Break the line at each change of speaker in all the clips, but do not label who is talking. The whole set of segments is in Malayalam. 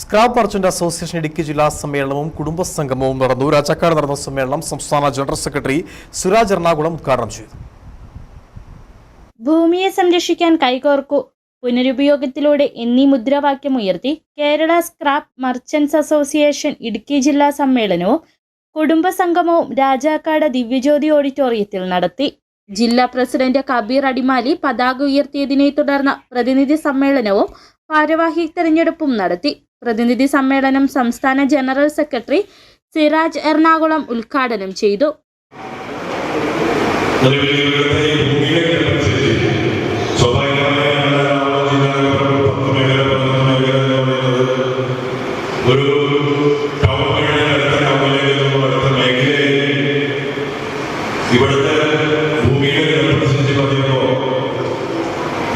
സ്ക്രാപ്പ് മർച്ചന്റ് അസോസിയേഷൻ ഇടുക്കി ജില്ലാ സമ്മേളനവും കുടുംബസംഗമവും നടന്നു. രാജാക്കാട് നടന്ന സമ്മേളനം സംസ്ഥാന ജനറൽ സെക്രട്ടറി സുരാജ് എറണാകുളം ഉദ്ഘാടനം ചെയ്തു.
ഭൂമിയെ സംരക്ഷിക്കാൻ കൈകോർക്കു പുനരുപയോഗത്തിലൂടെ എന്നീ മുദ്രാവാക്യം ഉയർത്തി Kerala scrap merchants association Idukki ജില്ലാ സമ്മേളനവും കുടുംബസംഗമവും രാജാക്കാട് ദിവ്യജ്യോതി ഓഡിറ്റോറിയത്തിൽ നടത്തി. ജില്ലാ പ്രസിഡന്റ് കബീർ അടിമാലി പതാക ഉയർത്തിയതിനെ തുടർന്ന് പ്രതിനിധി സമ്മേളനവും ഭാരവാഹി തെരഞ്ഞെടുപ്പും നടത്തി. പ്രതിനിധി സമ്മേളനം സംസ്ഥാന ജനറൽ സെക്രട്ടറി സിറാജ് എറണാകുളം ഉദ്ഘാടനം ചെയ്തു.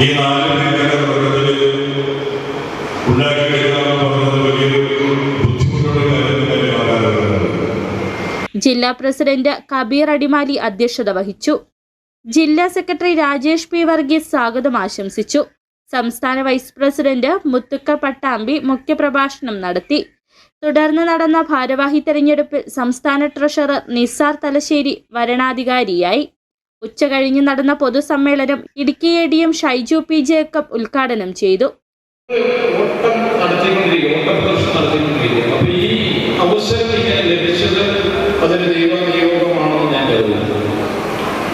ഈ നാല് മേഖല തുടക്കത്തിൽ
ജില്ലാ പ്രസിഡന്റ് കബീർ അടിമാലി അധ്യക്ഷത വഹിച്ചു. ജില്ലാ സെക്രട്ടറി രാജേഷ് പി വർഗീസ് സ്വാഗതം ആശംസിച്ചു. സംസ്ഥാന വൈസ് പ്രസിഡന്റ് മുത്തുക്ക പട്ടാമ്പി മുഖ്യപ്രഭാഷണം നടത്തി. തുടർന്ന് നടന്ന ഭാരവാഹി തെരഞ്ഞെടുപ്പിൽ സംസ്ഥാന ട്രഷറർ നിസാർ തലശ്ശേരി വരണാധികാരിയായി. ഉച്ചകഴിഞ്ഞ് നടന്ന പൊതുസമ്മേളനം Idukki A D M Shaiju P Jacob ഉദ്ഘാടനം ചെയ്തു.
അവസരം ദൈവനിയോഗമാണെന്ന് ഞാൻ കരുതുന്നു.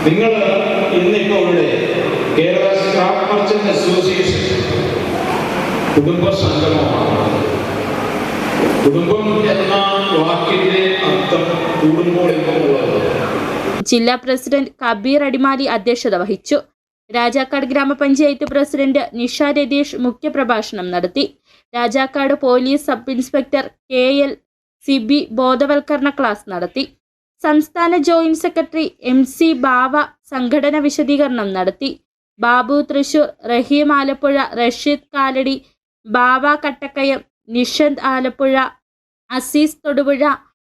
നിങ്ങൾ ഇന്നിപ്പോ ഇവിടെ കേരള സ്ക്രാപ്പ് മർച്ചന്റ് അസോസിയേഷൻ കുടുംബ സംഗമമാണ്. കുടുംബം എന്ന വാക്കിന്റെ അർത്ഥം കൂടുമ്പോൾ എന്നുള്ളത്
ജില്ലാ പ്രസിഡന്റ് കബീർ അടിമാലി അധ്യക്ഷത വഹിച്ചു. രാജാക്കാട് ഗ്രാമപഞ്ചായത്ത് പ്രസിഡന്റ് നിഷ രതീഷ് മുഖ്യപ്രഭാഷണം നടത്തി. Rajakkad police sub inspector K L Sibi ബോധവൽക്കരണ ക്ലാസ് നടത്തി. സംസ്ഥാന joint secretary M C Bava സംഘടന വിശദീകരണം നടത്തി. ബാബു തൃശൂർ റഹീം ആലപ്പുഴ റഷീദ് കാലടി ബാവ കട്ടക്കയം നിഷന്ത് ആലപ്പുഴ അസീസ് തൊടുപുഴ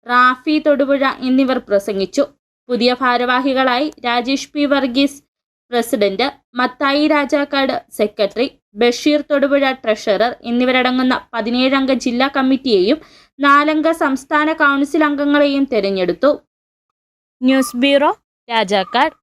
റാഫി തൊടുപുഴ എന്നിവർ പ്രസംഗിച്ചു. പുതിയ ഭാരവാഹികളായി Rajesh P Varghese president Mathai Rajakkad secretary Basheer Thodupuzha treasurer എന്നിവരടങ്ങുന്ന പതിനേഴംഗ ജില്ലാ കമ്മിറ്റിയെയും നാലംഗ സംസ്ഥാന കൗൺസിൽ അംഗങ്ങളെയും തെരഞ്ഞെടുത്തു. News bureau Rajakkad.